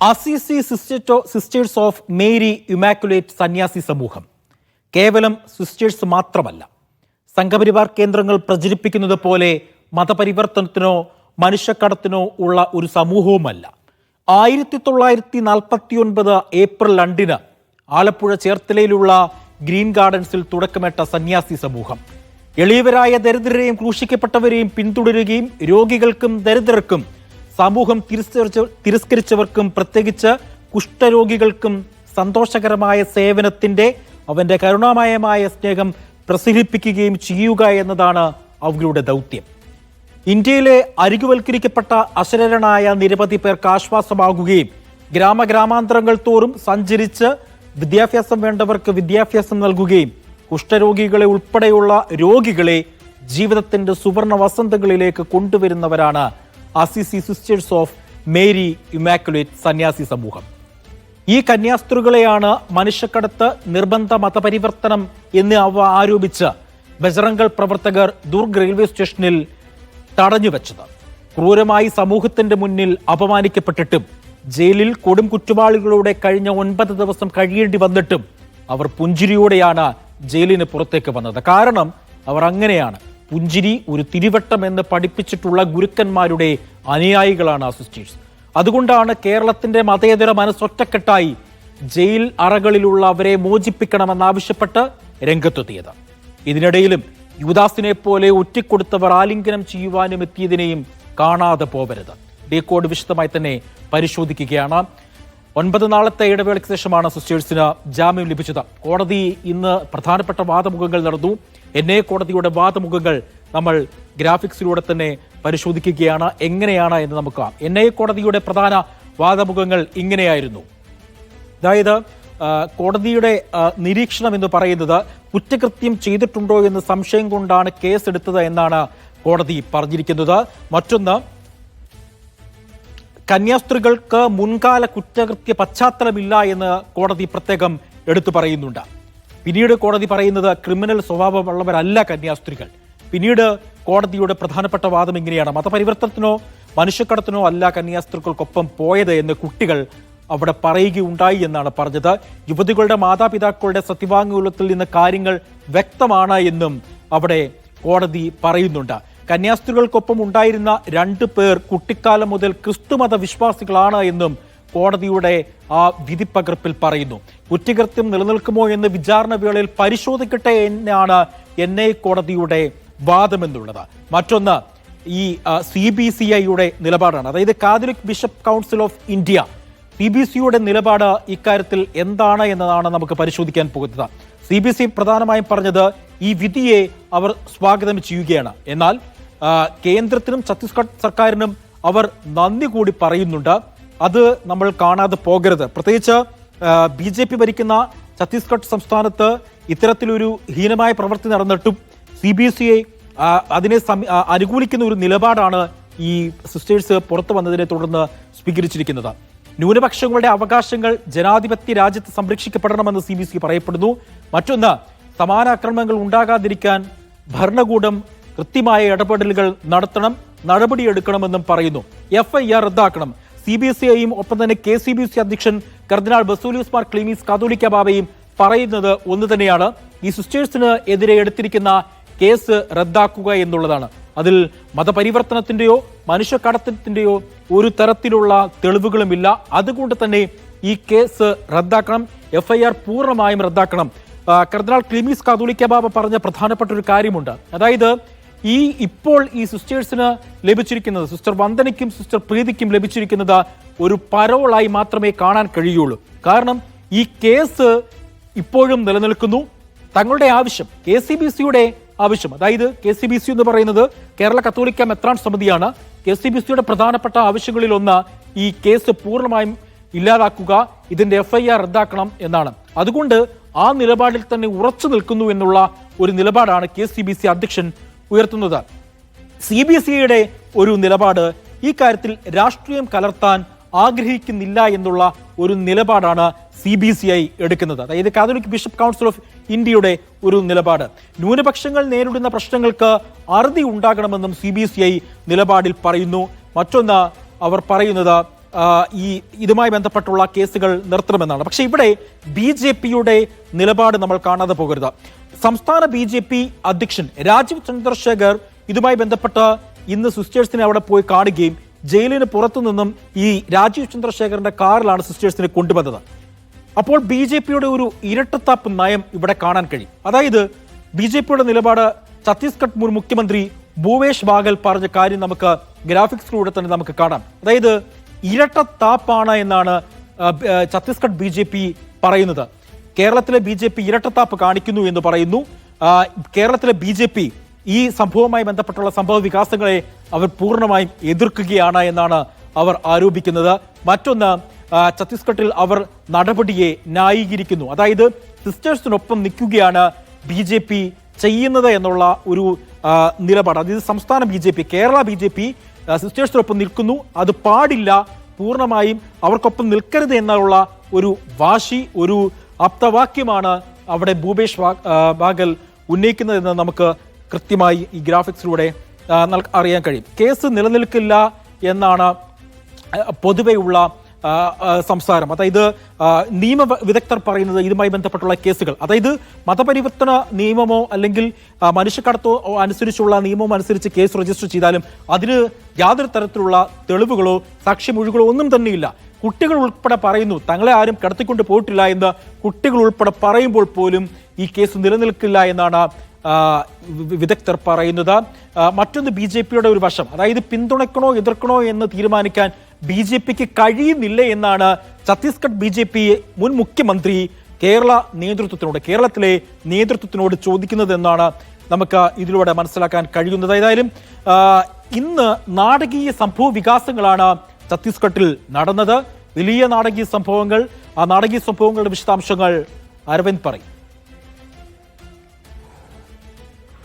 Assisi സിസ്റ്റോ Sisters of Mary Immaculate സന്യാസി സമൂഹം. കേവലം സിസ്റ്റേഴ്സ് മാത്രമല്ല സംഘപരിവാർ കേന്ദ്രങ്ങൾ പ്രചരിപ്പിക്കുന്നത് പോലെ മതപരിവർത്തനത്തിനോ മനുഷ്യക്കടത്തിനോ ഉള്ള ഒരു സമൂഹവുമല്ല. ആയിരത്തി തൊള്ളായിരത്തി നാൽപ്പത്തി ഒൻപത് ഏപ്രിൽ രണ്ടിന് ആലപ്പുഴ ചേർത്തലയിലുള്ള ഗ്രീൻ ഗാർഡൻസിൽ തുടക്കമിട്ട സന്യാസി സമൂഹം. എളിയവരായ ദരിദ്രരെയും ക്രൂശിക്കപ്പെട്ടവരെയും പിന്തുടരുകയും രോഗികൾക്കും ദരിദ്രർക്കും സമൂഹം തിരസ്കരിച്ച തിരസ്കരിച്ചവർക്കും പ്രത്യേകിച്ച് കുഷ്ഠരോഗികൾക്കും സന്തോഷകരമായ സേവനത്തിന്റെ അവന്റെ കരുണാമയമായ സ്നേഹം പ്രസരിപ്പിക്കുകയും ചെയ്യുക എന്നതാണ് അവരുടെ ദൗത്യം. ഇന്ത്യയിലെ അരികുവൽക്കരിക്കപ്പെട്ട അശരരനായ നിരവധി പേർക്ക് ആശ്വാസമാകുകയും ഗ്രാമഗ്രാമാന്തരങ്ങൾ തോറും സഞ്ചരിച്ച് വിദ്യാഭ്യാസം വേണ്ടവർക്ക് വിദ്യാഭ്യാസം നൽകുകയും കുഷ്ഠരോഗികളെ ഉൾപ്പെടെയുള്ള രോഗികളെ ജീവിതത്തിന്റെ സുവർണ വസന്തങ്ങളിലേക്ക് കൊണ്ടുവരുന്നവരാണ് Assisi Sisters of Mary Immaculate സന്യാസി സമൂഹം. ഈ കന്യാസ്ത്രീകളെയാണ് മനുഷ്യക്കടത്ത് നിർബന്ധ മതപരിവർത്തനം എന്ന് അവ ആരോപിച്ച് ബജറംഗൾ പ്രവർത്തകർ ദുർഗ് റെയിൽവേ സ്റ്റേഷനിൽ തടഞ്ഞുവെച്ചത്. ക്രൂരമായി സമൂഹത്തിന്റെ മുന്നിൽ അപമാനിക്കപ്പെട്ടിട്ടും ജയിലിൽ കൊടും കുറ്റവാളികളോടെ കഴിഞ്ഞ ഒൻപത് ദിവസം കഴിയേണ്ടി വന്നിട്ടും അവർ പുഞ്ചിരിയോടെയാണ് ജയിലിന് പുറത്തേക്ക് വന്നത്. കാരണം അവർ അങ്ങനെയാണ്. പുഞ്ചിരി ഒരു തിരുവട്ടം എന്ന് പഠിപ്പിച്ചിട്ടുള്ള ഗുരുക്കന്മാരുടെ അനുയായികളാണ് ആ സിസ്റ്റേഴ്സ് അതുകൊണ്ടാണ് കേരളത്തിന്റെ മതേതര മനസ്സൊറ്റക്കെട്ടായി ജയിൽ അറകളിലുള്ള അവരെ മോചിപ്പിക്കണമെന്നാവശ്യപ്പെട്ട് രംഗത്തെത്തിയത്. ഇതിനിടയിലും യുവദാസിനെ പോലെ ഒറ്റിക്കൊടുത്തവർ ആലിംഗനം ചെയ്യുവാനും എത്തിയതിനെയും കാണാതെ പോവരുത്. ഡി കോഡ് വിശദമായി തന്നെ പരിശോധിക്കുകയാണ്. ഒൻപത് നാളത്തെ ഇടവേളയ്ക്ക് ശേഷമാണ് സിസ്റ്റേഴ്സിന് ജാമ്യം ലഭിച്ചത്. കോടതി ഇന്ന് പ്രധാനപ്പെട്ട വാദമുഖങ്ങൾ നടന്നു. എൻ എ കോടതിയുടെ വാദമുഖങ്ങൾ നമ്മൾ ഗ്രാഫിക്സിലൂടെ തന്നെ പരിശോധിക്കുകയാണ്. എങ്ങനെയാണ് എന്ന് നമുക്ക് എൻ ഐ കോടതിയുടെ പ്രധാന വാദമുഖങ്ങൾ ഇങ്ങനെയായിരുന്നു. അതായത് കോടതിയുടെ നിരീക്ഷണം എന്ന് പറയുന്നത് കുറ്റകൃത്യം ചെയ്തിട്ടുണ്ടോ എന്ന് സംശയം കൊണ്ടാണ് കേസെടുത്തത് എന്നാണ് കോടതി പറഞ്ഞിരിക്കുന്നത്. മറ്റൊന്ന് കന്യാസ്ത്രീകൾക്ക് മുൻകാല കുറ്റകൃത്യ പശ്ചാത്തലമില്ല എന്ന് കോടതി പ്രത്യേകം എടുത്തു പറയുന്നുണ്ട്. പിന്നീട് കോടതി പറയുന്നത് ക്രിമിനൽ സ്വഭാവമുള്ളവരല്ല കന്യാസ്ത്രീകൾ. പിന്നീട് കോടതിയുടെ പ്രധാനപ്പെട്ട വാദം ഇങ്ങനെയാണ്. മതപരിവർത്തനത്തിനോ മനുഷ്യക്കടത്തിനോ അല്ല കന്യാസ്ത്രീകൾക്കൊപ്പം പോയത് എന്ന് കുട്ടികൾ അവിടെ പറയുകയുണ്ടായി എന്നാണ് പറഞ്ഞത്. യുവതികളുടെ മാതാപിതാക്കളുടെ സത്യവാങ്മൂലത്തിൽ നിന്ന് കാര്യങ്ങൾ വ്യക്തമാണ് എന്നും അവിടെ കോടതി പറയുന്നുണ്ട്. കന്യാസ്ത്രീകൾക്കൊപ്പം ഉണ്ടായിരുന്ന രണ്ട് പേർ കുട്ടിക്കാലം മുതൽ ക്രിസ്തുമത വിശ്വാസികളാണ് എന്നും കോടതിയുടെ ആ വിധിപ്പകർപ്പിൽ പറയുന്നു. കുറ്റകൃത്യം നിലനിൽക്കുമോ എന്ന് വിചാരണ വേളയിൽ പരിശോധിക്കട്ടെ എന്നാണ് എൻ ഐ കോടതിയുടെ വാദമെന്നുള്ളത്. മറ്റൊന്ന് ഈ സി ബി സി ഐയുടെ നിലപാടാണ്. അതായത് Catholic Bishop Council of India C B സിയുടെ നിലപാട് ഇക്കാര്യത്തിൽ എന്താണ് എന്നതാണ് നമുക്ക് പരിശോധിക്കാൻ പോകുന്നത്. സി ബി സി പ്രധാനമായും പറഞ്ഞത് ഈ വിധിയെ അവർ സ്വാഗതം ചെയ്യുകയാണ്. എന്നാൽ കേന്ദ്രത്തിനും ഛത്തീസ്ഗഡ് സർക്കാരിനും അവർ നന്ദി കൂടി പറയുന്നുണ്ട്. അത് നമ്മൾ കാണാതെ പോകരുത്. പ്രത്യേകിച്ച് ബി ജെ പി ഭരിക്കുന്ന ഛത്തീസ്ഗഡ് സംസ്ഥാനത്ത് ഇത്തരത്തിലൊരു ഹീനമായ പ്രവൃത്തി നടന്നിട്ടും സി ബി സി ഐ അതിനെ അനുകൂലിക്കുന്ന ഒരു നിലപാടാണ് ഈ സിസ്റ്റേഴ്സ് പുറത്തു വന്നതിനെ തുടർന്ന് സ്വീകരിച്ചിരിക്കുന്നത്. ന്യൂനപക്ഷങ്ങളുടെ അവകാശങ്ങൾ ജനാധിപത്യ രാജ്യത്ത് സംരക്ഷിക്കപ്പെടണമെന്ന് സി ബി സി പറയപ്പെടുന്നു. മറ്റൊന്ന് സമാന ആക്രമണങ്ങൾ ഉണ്ടാകാതിരിക്കാൻ ഭരണകൂടം കൃത്യമായ ഇടപെടലുകൾ നടത്തണം നടപടിയെടുക്കണമെന്നും പറയുന്നു. എഫ് ഐ ആർ റദ്ദാക്കണം. സി ബി എസ് ഐയും ഒപ്പം തന്നെ കെ സി ബി സി അധ്യക്ഷൻ കർദിനാൾ ബസൂലിയസ് മാർ ക്ലീമീസ് കാതോലിക്ക ബാബയും പറയുന്നത് ഒന്ന് തന്നെയാണ്. ഈ സിസ്റ്റേഴ്സിന് എതിരെ എടുത്തിരിക്കുന്ന കേസ് റദ്ദാക്കുക എന്നുള്ളതാണ്. അതിൽ മതപരിവർത്തനത്തിന്റെയോ മനുഷ്യക്കടത്തത്തിന്റെയോ ഒരു തരത്തിലുള്ള തെളിവുകളുമില്ല. അതുകൊണ്ട് തന്നെ ഈ കേസ് റദ്ദാക്കണം എഫ് ഐ ആർ പൂർണമായും റദ്ദാക്കണം. കർദിനാൾ ക്ലിമീസ് കാതോലിക്ക ബാബ പറഞ്ഞ പ്രധാനപ്പെട്ട ഒരു കാര്യമുണ്ട്. അതായത് ഈ ഇപ്പോൾ ഈ സിസ്റ്റേഴ്സിന് ലഭിച്ചിരിക്കുന്നത് സിസ്റ്റർ വന്ദനയ്ക്കും സിസ്റ്റർ പ്രീതിക്കും ലഭിച്ചിരിക്കുന്നത് ഒരു പരോളായി മാത്രമേ കാണാൻ കഴിയുള്ളൂ. കാരണം ഈ കേസ് ഇപ്പോഴും നിലനിൽക്കുന്നു. തങ്ങളുടെ ആവശ്യം കെ സി ബി സിയുടെ ആവശ്യം അതായത് കെ സി ബി സി എന്ന് പറയുന്നത് കേരള കത്തോലിക്ക മെത്രാൻ സമിതിയാണ്. കെ സി ബി സിയുടെ പ്രധാനപ്പെട്ട ആവശ്യങ്ങളിൽ ഒന്ന് ഈ കേസ് പൂർണമായും ഇല്ലാതാക്കുക ഇതിന്റെ എഫ്ഐആർ റദ്ദാക്കണം എന്നാണ്. അതുകൊണ്ട് ആ നിലപാടിൽ തന്നെ ഉറച്ചു നിൽക്കുന്നു എന്നുള്ള ഒരു നിലപാടാണ് കെ സി ബി സി അധ്യക്ഷൻ ഉയർത്തുന്നത്. സി ബി എസ് ഇയുടെ ഒരു നിലപാട് ഈ കാര്യത്തിൽ രാഷ്ട്രീയം കലർത്താൻ ആഗ്രഹിക്കുന്നില്ല എന്നുള്ള ഒരു നിലപാടാണ് സി ബി സി ഐ എടുക്കുന്നത്. അതായത് കാതോലിക് ബിഷപ്പ് കൗൺസിൽ ഓഫ് ഇന്ത്യയുടെ ഒരു നിലപാട്. ന്യൂനപക്ഷങ്ങൾ നേരിടുന്ന പ്രശ്നങ്ങൾക്ക് അറുതി ഉണ്ടാകണമെന്നും സി ബി സി ഐ നിലപാടിൽ പറയുന്നു. മറ്റൊന്ന് അവർ പറയുന്നത് ഈ ഇതുമായി ബന്ധപ്പെട്ടുള്ള കേസുകൾ നിർത്തണമെന്നാണ്. പക്ഷെ ഇവിടെ ബി ജെ പിയുടെ നിലപാട് നമ്മൾ കാണാതെ പോകരുത്. സംസ്ഥാന ബി ജെ പി അധ്യക്ഷൻ രാജീവ് ചന്ദ്രശേഖർ ഇതുമായി ബന്ധപ്പെട്ട് ഇന്ന് സിസ്റ്റേഴ്സിനെ അവിടെ പോയി കാണുകയും ജയിലിന് പുറത്തു നിന്നും ഈ രാജീവ് ചന്ദ്രശേഖറിന്റെ കാറിലാണ് സിസ്റ്റേഴ്സിനെ കൊണ്ടുവന്നത്. അപ്പോൾ ബി ജെ പിയുടെ ഒരു ഇരട്ടത്താപ്പ് നയം ഇവിടെ കാണാൻ കഴിയും. അതായത് ബി ജെ പിയുടെ നിലപാട് ഛത്തീസ്ഗഡ് മുൻ മുഖ്യമന്ത്രി ഭൂവേഷ് ബാഗൽ പറഞ്ഞ കാര്യം നമുക്ക് ഗ്രാഫിക്സിലൂടെ തന്നെ നമുക്ക് കാണാം. അതായത് ഇരട്ടത്താപ്പാണ് എന്നാണ് ഛത്തീസ്ഗഡ് ബി പറയുന്നത്. കേരളത്തിലെ ബി ജെ പി ഇരട്ടത്താപ്പ് കാണിക്കുന്നു എന്ന് പറയുന്നു. കേരളത്തിലെ ബി ജെ പി ഈ സംഭവവുമായി ബന്ധപ്പെട്ടുള്ള സംഭവ വികാസങ്ങളെ അവർ പൂർണമായും എതിർക്കുകയാണ് എന്നാണ് അവർ ആരോപിക്കുന്നത്. മറ്റൊന്ന് ഛത്തീസ്ഗഡിൽ അവർ നടപടിയെ ന്യായീകരിക്കുന്നു. അതായത് സിസ്റ്റേഴ്സിനൊപ്പം നിൽക്കുകയാണ് ബി ജെ പി ചെയ്യുന്നത് എന്നുള്ള ഒരു നിലപാട്. അതായത് സംസ്ഥാന B J P Kerala B J P സിസ്റ്റേഴ്സിനൊപ്പം നിൽക്കുന്നു. അത് പാടില്ല. പൂർണമായും അവർക്കൊപ്പം നിൽക്കരുത് എന്നുള്ള ഒരു വാശി ഒരു ആപ്തവാക്യമാണ് അവിടെ ഭൂപേഷ് ബാഗൽ ഉന്നയിക്കുന്നതെന്ന് നമുക്ക് കൃത്യമായി ഈ ഗ്രാഫിക്സിലൂടെ അറിയാൻ കഴിയും. കേസ് നിലനിൽക്കില്ല എന്നാണ് പൊതുവെയുള്ള സംസാരം. അതായത് നിയമ വിദഗ്ധർ പറയുന്നത് ഇതുമായി ബന്ധപ്പെട്ടുള്ള കേസുകൾ. അതായത് മതപരിവർത്തന നിയമമോ അല്ലെങ്കിൽ മനുഷ്യക്കടത്തോ അനുസരിച്ചുള്ള നിയമമോ അനുസരിച്ച് കേസ് രജിസ്റ്റർ ചെയ്താലും അതിന് യാതൊരു തരത്തിലുള്ള തെളിവുകളോ സാക്ഷിമൊഴികളോ ഒന്നും തന്നെയില്ല. കുട്ടികൾ ഉൾപ്പെടെ പറയുന്നു തങ്ങളെ ആരും കടത്തിക്കൊണ്ട് പോയിട്ടില്ല എന്ന് കുട്ടികൾ ഉൾപ്പെടെ പറയുമ്പോൾ പോലും ഈ കേസ് നിലനിൽക്കില്ല എന്നാണ് വിദഗ്ധർ പറയുന്നത്. മറ്റൊന്ന് ബി ജെ പിയുടെ ഒരു വശം. അതായത് പിന്തുണയ്ക്കണോ എതിർക്കണോ എന്ന് തീരുമാനിക്കാൻ ബി ജെ പിക്ക് കഴിയുന്നില്ല എന്നാണ് ഛത്തീസ്ഗഡ് ബി ജെ പി മുൻ മുഖ്യമന്ത്രി കേരള നേതൃത്വത്തിനോട് കേരളത്തിലെ നേതൃത്വത്തിനോട് ചോദിക്കുന്നത് എന്നാണ് നമുക്ക് ഇതിലൂടെ മനസ്സിലാക്കാൻ കഴിയുന്നത്. ഏതായാലും ഇന്ന് നാടകീയ സംഭവ വികാസങ്ങളാണ് ഛത്തീസ്ഗഡിൽ നടന്നത്. വലിയ നാടകീയ സംഭവങ്ങൾ. ആ നാടകീയ സംഭവങ്ങളുടെ വിശദാംശങ്ങൾ അരവിന്ദ് പറയും.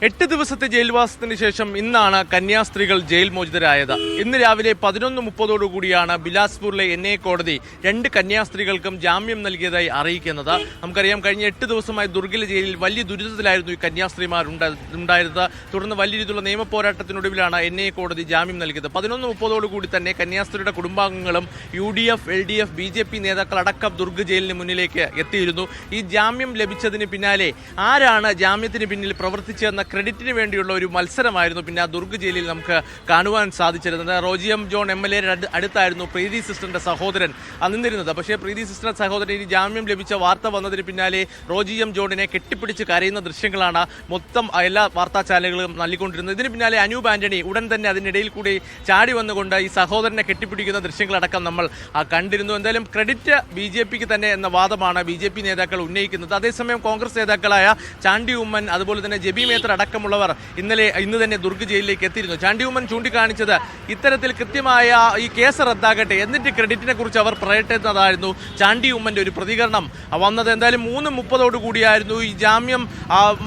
എട്ട് ദിവസത്തെ ജയിൽവാസത്തിന് ശേഷം ഇന്നാണ് കന്യാസ്ത്രീകൾ ജയിൽ മോചിതരായത്. ഇന്ന് രാവിലെ പതിനൊന്ന് മുപ്പതോടുകൂടിയാണ് ബിലാസ്പൂരിലെ എൻ കോടതി രണ്ട് കന്യാസ്ത്രീകൾക്കും ജാമ്യം നൽകിയതായി അറിയിക്കുന്നത്. നമുക്കറിയാം കഴിഞ്ഞ എട്ട് ദിവസമായി ദുർഗില ജയിലിൽ വലിയ ദുരിതത്തിലായിരുന്നു ഈ കന്യാസ്ത്രീമാർ ഉണ്ടാ- ഉണ്ടായിരുന്നത്. തുടർന്ന് വലിയ രീതിയിലുള്ള നിയമ പോരാട്ടത്തിനൊടുവിലാണ് എൻ ഐ കോടതി ജാമ്യം നൽകിയത്. പതിനൊന്ന് മുപ്പതോടുകൂടി തന്നെ കന്യാസ്ത്രീയുടെ കുടുംബാംഗങ്ങളും U D F L D F B J P നേതാക്കളടക്കം Durg ജയിലിന് മുന്നിലേക്ക് എത്തിയിരുന്നു. ഈ ജാമ്യം ലഭിച്ചതിന് പിന്നാലെ ആരാണ് ജാമ്യത്തിന് പിന്നിൽ പ്രവർത്തിച്ചതെന്ന ക്രെഡിറ്റിന് വേണ്ടിയുള്ള ഒരു മത്സരമായിരുന്നു. പിന്നെ ആ ദുർഗ് ജയിലിൽ നമുക്ക് കാണുവാൻ സാധിച്ചിരുന്നത്. Roji M John M L A അടുത്തായിരുന്നു Preethi സിസ്റ്ററിന്റെ സഹോദരൻ നിന്നിരുന്നത്. പക്ഷേ പ്രീതി സിസ്റ്ററിന്റെ സഹോദരൻ ഇനി ജാമ്യം ലഭിച്ച വാർത്ത വന്നതിന് പിന്നാലെ റോജി എം ജോണിനെ കെട്ടിപ്പിടിച്ച് കരയുന്ന ദൃശ്യങ്ങളാണ് മൊത്തം എല്ലാ വാർത്താ ചാനലുകളും നൽകിക്കൊണ്ടിരുന്നത്. ഇതിന് പിന്നാലെ അനൂപ് ആന്റണി ഉടൻ തന്നെ അതിനിടയിൽ കൂടി ചാടി വന്നുകൊണ്ട് ഈ സഹോദരനെ കെട്ടിപ്പിടിക്കുന്ന ദൃശ്യങ്ങളടക്കം നമ്മൾ കണ്ടിരുന്നു. എന്തായാലും ക്രെഡിറ്റ് ബി ജെ പിക്ക് തന്നെ എന്ന വാദമാണ് ബി ജെ പി നേതാക്കൾ ഉന്നയിക്കുന്നത്. അതേസമയം കോൺഗ്രസ് നേതാക്കളായ ചാണ്ടി ഉമ്മൻ അതുപോലെ തന്നെ ജെബി മേത്തർ അടക്കമുള്ളവർ ഇന്നലെ ഇന്ന് തന്നെ ദുർഗ് ജയിലിലേക്ക് എത്തിയിരുന്നു. ചാണ്ടി ഉമ്മൻ ചൂണ്ടിക്കാണിച്ചത് ഇത്തരത്തിൽ കൃത്യമായ ഈ കേസ് റദ്ദാകട്ടെ എന്നിട്ട് ക്രെഡിറ്റിനെ കുറിച്ച് അവർ പറയട്ടെന്നതായിരുന്നു ചാണ്ടി ഉമ്മന്റെ ഒരു പ്രതികരണം. വന്നത് എന്തായാലും മൂന്ന് മുപ്പതോടു കൂടിയായിരുന്നു ഈ ജാമ്യം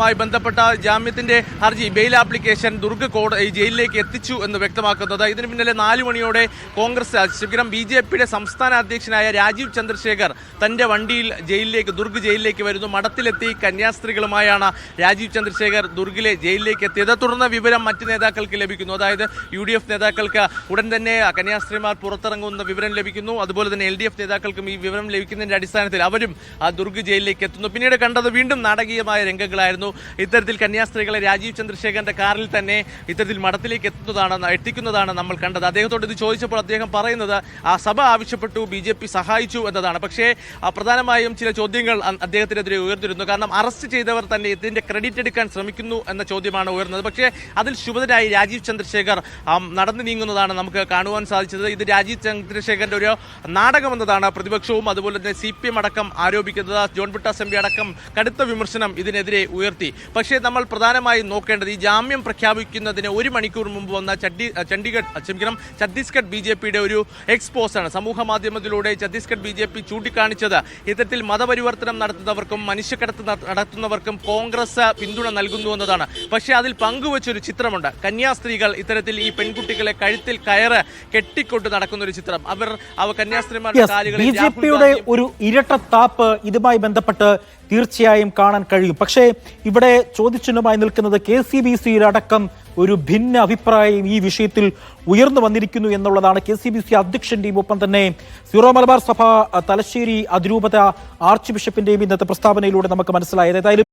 മായി ബന്ധപ്പെട്ട ജാമ്യത്തിന്റെ ഹർജി. ബെയിൽ ആപ്ലിക്കേഷൻ ദുർഗ് കോടതി ഈ ജയിലിലേക്ക് എത്തിച്ചു എന്ന് വ്യക്തമാക്കുന്നത്. ഇതിന് പിന്നാലെ നാല് മണിയോടെ കോൺഗ്രസ് ശിഖരം ബി ജെ പിയുടെ സംസ്ഥാന അധ്യക്ഷനായ രാജീവ് ചന്ദ്രശേഖർ തന്റെ വണ്ടിയിൽ ജയിലിലേക്ക് ദുർഗ് ജയിലിലേക്ക് വരുന്നു. മഠത്തിലെത്തി കന്യാസ്ത്രീകളുമായാണ് രാജീവ് ചന്ദ്രശേഖർ ദുർഗിലെ ജയിലിലേക്ക് എത്തിയത്. തുടർന്ന് വിവരം മറ്റ് നേതാക്കൾക്ക് ലഭിക്കുന്നു. അതായത് യു ഡി എഫ് നേതാക്കൾക്ക് ഉടൻ തന്നെ കന്യാസ്ത്രീമാർ പുറത്തിറങ്ങുന്ന വിവരം ലഭിക്കുന്നു. അതുപോലെ തന്നെ എൽ ഡി എഫ് നേതാക്കൾക്കും ഈ വിവരം ലഭിക്കുന്നതിന്റെ അടിസ്ഥാനത്തിൽ അവരും ആ ദുർഗ് ജയിലിലേക്ക് എത്തുന്നു. പിന്നീട് കണ്ടത് വീണ്ടും നാടകീയമായ രംഗങ്ങളായിരുന്നു. ഇത്തരത്തിൽ കന്യാസ്ത്രീകളെ രാജീവ് ചന്ദ്രശേഖരന്റെ കാറിൽ തന്നെ ഇത്തരത്തിൽ മഠത്തിലേക്ക് എത്തുന്നതാണ് എത്തിക്കുന്നതാണ് നമ്മൾ കണ്ടത്. അദ്ദേഹത്തോട് ഇത് ചോദിച്ചപ്പോൾ അദ്ദേഹം പറയുന്നത് ആ സഭ ആവശ്യപ്പെട്ടു ബി ജെ പി സഹായിച്ചു എന്നതാണ്. പക്ഷേ പ്രധാനമായും ചില ചോദ്യങ്ങൾ അദ്ദേഹത്തിനെതിരെ ഉയർന്നിരുന്നു. കാരണം അറസ്റ്റ് ചെയ്തവർ തന്നെ ഇതിന്റെ ക്രെഡിറ്റ് എടുക്കാൻ ശ്രമിക്കുന്നു എന്ന ചോദ്യമാണ് ഉയർന്നത്. പക്ഷേ അതിൽ ശുഭതരായി രാജീവ് ചന്ദ്രശേഖർ നടന്നു നീങ്ങുന്നതാണ് നമുക്ക് കാണുവാൻ സാധിച്ചത്. ഇത് രാജീവ് ചന്ദ്രശേഖരന്റെ ഒരു നാടകമെന്നതാണ് പ്രതിപക്ഷവും അതുപോലെ തന്നെ സി പി എം അടക്കം ആരോപിക്കുന്നത്. ജോൺ ബിട്ടാസ് എം പി അടക്കം കടുത്ത വിമർശനം ഇതിനെതിരെ ഉയർത്തി. പക്ഷേ നമ്മൾ പ്രധാനമായും നോക്കേണ്ടത് ഈ ജാമ്യം പ്രഖ്യാപിക്കുന്നതിന് ഒരു മണിക്കൂർ മുമ്പ് വന്ന ചണ്ഡി ചണ്ഡീഗഡ് ക്ഷമിക്കണം ഛത്തീസ്ഗഡ് ബി ജെ പിയുടെ ഒരു എക്സ്പോസാണ്. സമൂഹ മാധ്യമത്തിലൂടെ ഛത്തീസ്ഗഡ് ബി ജെ പി ചൂണ്ടിക്കാണിച്ചത്. ഇത്തരത്തിൽ മതപരിവർത്തനം നടത്തുന്നവർക്കും മനുഷ്യക്കടത്ത് നടത്തുന്നവർക്കും കോൺഗ്രസ് പിന്തുണ നൽകുന്നു എന്നതാണ് എന്നുള്ളതാണ്. പക്ഷേ അതിൽ പങ്കുവച്ചൊരു ചിത്രമുണ്ട്. കന്യാസ്ത്രീകൾ ഇത്തരത്തിൽ ഈ പെൺകുട്ടികളെ കഴുത്തിൽ കയറ് കെട്ടിക്കൊണ്ട് നടക്കുന്ന ഒരു ചിത്രം. അവർ അവ കന്യാസ്ത്രീമാരുടെ ബി ജെ രാഹുൽ പിയുടെ ഒരു ഇരട്ടത്താപ്പ് ഇതുമായി ബന്ധപ്പെട്ട് തീർച്ചയായും കാണാൻ കഴിയും. പക്ഷേ ഇവിടെ ചോദ്യചിഹ്നമായി നിൽക്കുന്നത് കെ സി ബി സിയിലടക്കം ഒരു ഭിന്ന അഭിപ്രായം ഈ വിഷയത്തിൽ ഉയർന്നു വന്നിരിക്കുന്നു എന്നുള്ളതാണ്. കെ സി ബി സി അധ്യക്ഷന്റെയും ഒപ്പം തന്നെ സീറോ മലബാർ സഭ തലശ്ശേരി അതിരൂപത ആർച്ച് ബിഷപ്പിന്റെയും ഇന്നത്തെ പ്രസ്താവനയിലൂടെ നമുക്ക് മനസ്സിലായത്. ഏതായാലും